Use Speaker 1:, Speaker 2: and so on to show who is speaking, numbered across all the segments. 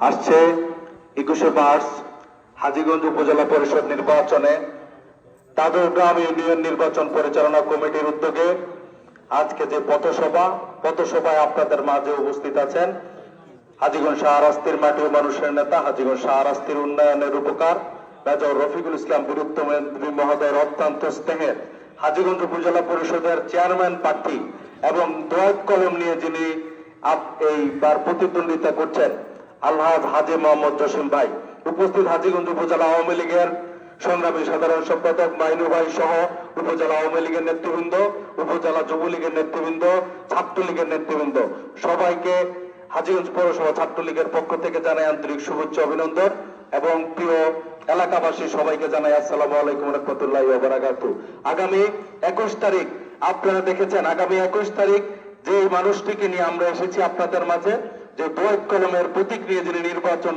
Speaker 1: আসছে একুশে মার্চ হাজীগঞ্জ উপজেলা পরিষদ নির্বাচনে তাদের গ্রাম ইউনিয়ন নির্বাচন পরিচালনা কমিটির উদ্যোগে আজকে যে পথসভা, পথসভায় আপনাদের মাঝে উপস্থিত আছেন হাজীগঞ্জ শাহরাস্তির মাটি মানুষের নেতা, হাজীগঞ্জ শাহরাস্তির উন্নয়নের উপকার, মেজর রফিকুল ইসলাম বীরুত্তমন্ত্রী মহোদয়ের অত্যন্ত স্নেহের হাজীগঞ্জ উপজেলা পরিষদের চেয়ারম্যান প্রার্থী এবং দোয়াত কলম নিয়ে যিনি আপ- এইবার প্রতিদ্বন্দ্বিতা করছেন আলহাজ হাজি মোহাম্মদ জসিম ভাই। উপস্থিত হাজীগঞ্জ উপজেলা আওয়ামী লীগের সংগ্রামী সাধারণ সম্পাদক মাইনু ভাই সহ উপজেলা আওয়ামী লীগের নেতৃবৃন্দ, উপজেলা যুবলীগের নেতৃবৃন্দ, ছাত্রলীগের নেতৃবৃন্দ। সবাইকে হাজীগঞ্জ পৌরসভা ছাত্রলীগের পক্ষ থেকে জানাই আন্তরিক শুভেচ্ছা অভিনন্দন এবং প্রিয় এলাকাবাসী সবাইকে জানাই আসসালামু আলাইকুম রহমতুল্লাহ বারাকাতু। আগামী একুশ তারিখ, আপনারা দেখেছেন, আগামী একুশ তারিখ যে মানুষটিকে নিয়ে আমরা এসেছি আপনাদের মাঝে যে দোয়েত কলমের প্রতীক নিয়ে যিনি নির্বাচন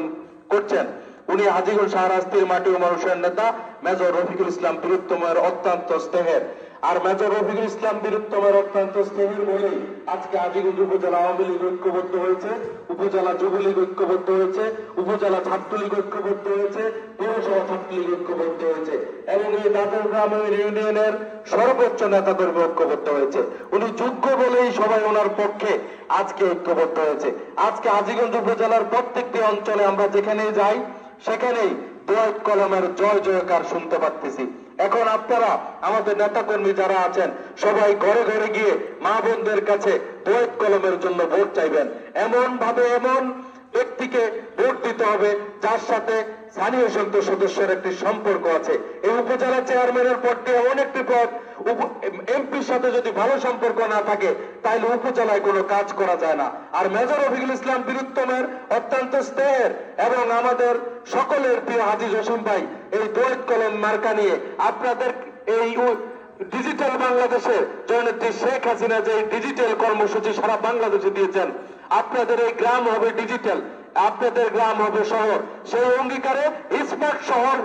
Speaker 1: করছেন, উনি হাজিগুল শাহরাস্তির মাটি ও মানুষের নেতা মেজর রফিকুল ইসলাম বীরুত্তমের অত্যন্ত স্নেহের। আর মেজর রফিকুল ইসলাম বীরুত্তমের অত্যন্ত স্নেহের বলেই আজকে হাজিগঞ্জ উপজেলা আওয়ামী লীগ ঐক্যবদ্ধ হয়েছে, উপজেলা যুবলীগ ঐক্যবদ্ধ হয়েছে, উপজেলা ছাত্রলীগ ঐক্যবদ্ধ হয়েছে ছাত্রলীগ ঐক্যবদ্ধ হয়েছে এবং এই দাদর গ্রাম ইউনিয়নের সর্বোচ্চ নেতাকর্মী ঐক্যবদ্ধ হয়েছে। উনি যোগ্য বলেই সবাই ওনার পক্ষে আজকে ঐক্যবদ্ধ হয়েছে। আজকে হাজিগঞ্জ উপজেলার প্রত্যেকটি অঞ্চলে আমরা যেখানেই যাই, সেখানেই দোয়াত কলমের জয় জয়কার শুনতে পাচ্ছি এখন আপনারা, আমাদের নেতাকর্মী যারা আছেন, সবাই ঘরে ঘরে গিয়ে মা বোনদের কাছে দোয়াত কলমের জন্য ভোট চাইবেন। এমন ভাবে এমন ব্যক্তিকে দিতে হবে। যার সাথে স্থানীয় সংসদ সদস্যের একটি সম্পর্ক আছে। এই উপজেলা চেয়ারম্যানের পদটি এমন একটি পদ এমপির সাথে যদি ভালো সম্পর্ক না থাকে, তাহলে উপজেলায় কোনো কাজ করা যায় না। আর মেজর রফিকুল ইসলাম বীরুত্তমের অত্যন্ত স্নেহের এবং আমাদের সকলের প্রিয় হাজি জসিম ভাই, এই দোয়েত কলম মার্কা নিয়ে আপনাদের এই ডিজিটাল বাংলাদেশে জননেত্রী শেখ হাসিনা যে ডিজিটাল কর্মসূচি সারা বাংলাদেশে দিয়েছেন, আপনাদের এই গ্রাম হবে ডিজিটাল আপনাদের গ্রাম হবে শহর। সেই অঙ্গীকারে স্মার্ট শহর,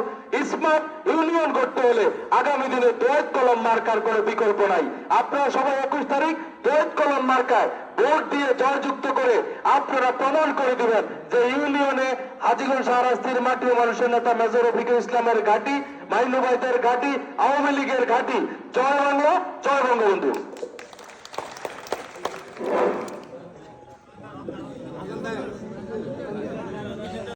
Speaker 1: স্মার্ট ইউনিয়ন করতে হলে আগামী দিনে দোয়েত কলম মার্কার কোনো বিকল্প নাই। আপনারা সবাই একুশ তারিখ দোয়েত কলম মার্কায় ভোট দিয়ে জয়যুক্ত করে আপনারা প্রমাণ করে দিবেন যে ইউনিয়নে হাজিগঞ্জ শাহরাস্তির মাটি মানুষের নেতা মেজর রফিকুল ইসলামের ঘাটি মাইনুবাইদের ঘাটি, আওয়ামী লীগের ঘাটি। জয় বাংলা, জয় বঙ্গবন্ধু।